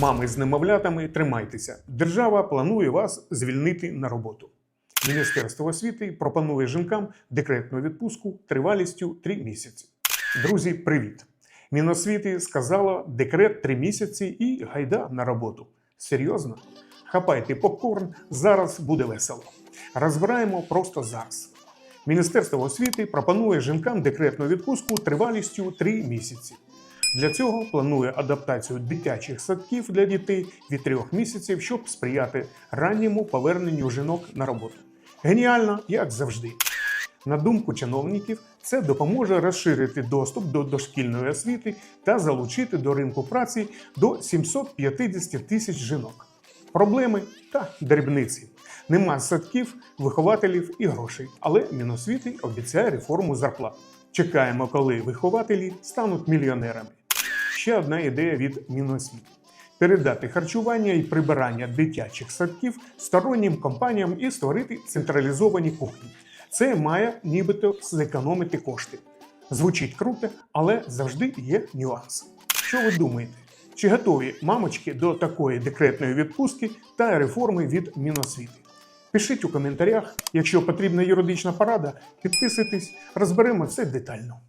Мами з немовлятами, тримайтеся. Держава планує вас звільнити на роботу. Міністерство освіти пропонує жінкам декретну відпустку тривалістю 3 місяці. Друзі, привіт! Міносвіти сказала декрет 3 місяці і гайда на роботу. Серйозно? Хапайте попкорн, зараз буде весело. Розбираємо просто зараз. Міністерство освіти пропонує жінкам декретну відпустку тривалістю 3 місяці. Для цього планує адаптацію дитячих садків для дітей від 3 місяців, щоб сприяти ранньому поверненню жінок на роботу. Геніально, як завжди. На думку чиновників, це допоможе розширити доступ до дошкільної освіти та залучити до ринку праці до 750 тисяч жінок. Проблеми та дрібниці. Нема садків, вихователів і грошей, але Міносвіти обіцяє реформу зарплат. Чекаємо, коли вихователі стануть мільйонерами. Ще одна ідея від Міносвіти. Передати харчування і прибирання дитячих садків стороннім компаніям і створити централізовані кухні. Це має нібито зекономити кошти. Звучить круто, але завжди є нюанс. Що ви думаєте? Чи готові мамочки до такої декретної відпустки та реформи від Міносвіти? Пишіть у коментарях. Якщо потрібна юридична порада, підписуйтесь, розберемо все детально.